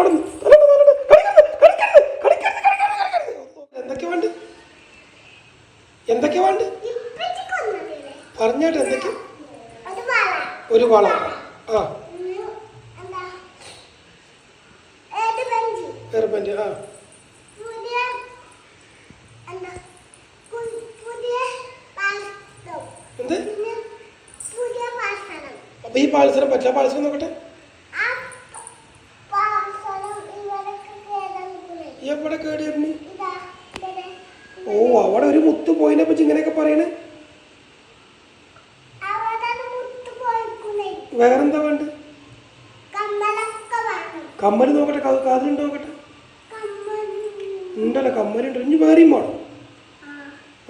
അവിടെ. എന്തൊക്കെ വേണ്ട എന്തൊക്കെ എന്തൊക്കെ ഒരു വള. ആ? ഹെയർബാൻഡ് ആ എന്താ? അപ്പൊ ഈ പാൽസരം പറ്റില്ല പാൽസരം നോക്കട്ടെ എവിടെ കേടി വരുന്നു? ഓ അവിടെ ഒരു മുത്ത് പോയിനെ പറ്റി ഇങ്ങനെയൊക്കെ പറയണേ. വേറെന്താ വേണ്ട കമ്മൽ നോക്കട്ടെ കാതിലുണ്ട് നോക്കട്ടെ? ഉണ്ടല്ലോ കമ്മലുണ്ട്. ഇനി വേറെയും വേണം.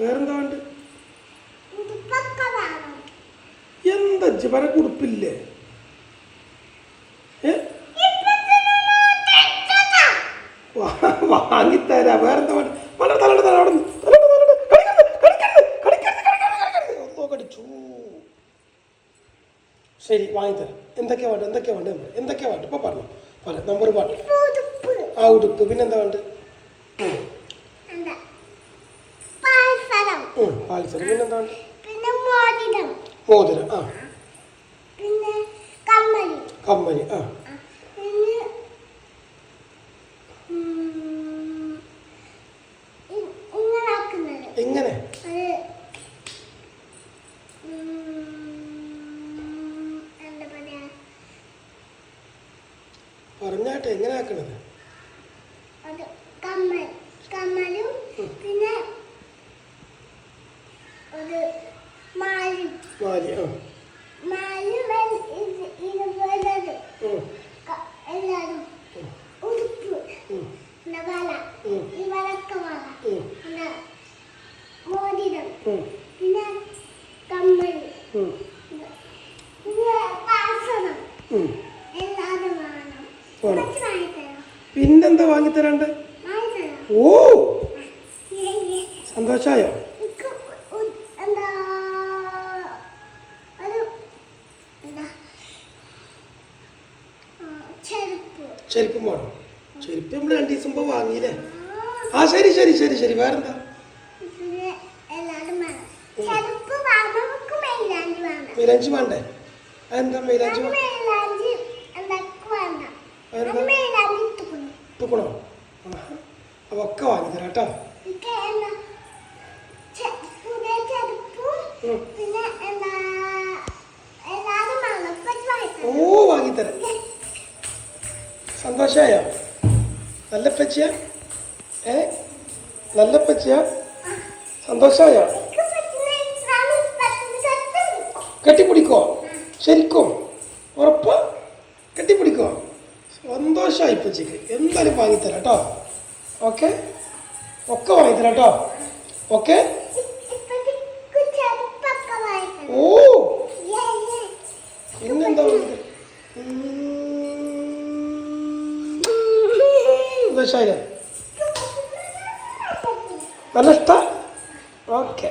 വേറെന്താ വേണ്ട എന്താ ഇജ്ജ് ജപന കുടുപ്പില്ലേ വാങ്ങിത്തരാ. വേറെന്താ വേണ്ട വളരെ തലയുടെ തല അവിടെ ശരി വാങ്ങിത്തരാം. എന്തൊക്കെയാ വേണ്ട എന്തൊക്കെയാ വേണ്ട എന്തൊക്കെ. എന്തൊക്കെയാ വേണ്ട ഇപ്പൊ പറഞ്ഞു. പറ നമ്പർ പാട്ട്. ആ ഉടുപ്പ്. പിന്നെന്താ വേണ്ട എന്താ? പാൽസരം പിന്നെന്താ വേണ്ട മോതിരം ആ. പിന്നെ കമ്മലി. കമ്മലി ആ. എങ്ങനെ? പറഞ്ഞാട്ടെ എങ്ങനെ ആക്കണത്? പിന്നെ മാലും. ആ. എല്ലാരും ഉടുപ്പ്. ഇവരൊക്കെ ഉം, പിന്നെ മോതിരം ഉം, പിന്നെ കമ്മൽ ഉം, പിന്നെ പാസനം ഉം. എല്ലാരും വേണം വേണം. കുറച്ച് വാങ്ങിത്തരാം പിന്നെന്താ വാങ്ങിത്തരാണ്ട്? വാങ്ങിത്തരാം. ഓ. സന്തോഷായോ? ചെരുപ്പം. വേണം. ചെരുപ്പ് നമ്മൾ രണ്ടു ദിവസം മുമ്പ് വാങ്ങിയില്ലേ? ആ ശരി ശരി ശരി ശരി. വേറെന്താ പിന്നെ എല്ലാരും വേണം ചെരുപ്പ് വാങ്ങുമ്പോൾ നമുക്ക് മൈലാഞ്ചി വേണം? വേണ്ടേ അതെന്താ മൈലാഞ്ചി ണോ അപ്പൊ ഒക്കെ കേട്ടോ. എന്താ? എന്താ? എല്ലാരും വേണം. ഇപ്പൊ ഓ വാങ്ങിത്തരാം. സന്തോഷായോ? നല്ല പച്ചിയ ഏ? നല്ല പച്ചിയ സന്തോഷായോ? കെട്ടിപ്പിടിക്കോ ശരിക്കും ഉറപ്പ് കെട്ടിപ്പിടിക്കോ സന്തോഷമായി ഇപ്പച്ചക്ക് എന്തായാലും വാങ്ങിത്തരാം കേട്ടോ ഓക്കെ ഒക്കെ വാങ്ങിത്തരാം കേട്ടോ ഓക്കെ ഓ പിന്നെന്താ. സന്തോഷായില്ലേ നല്ല ഇഷ്ട ഓക്കെ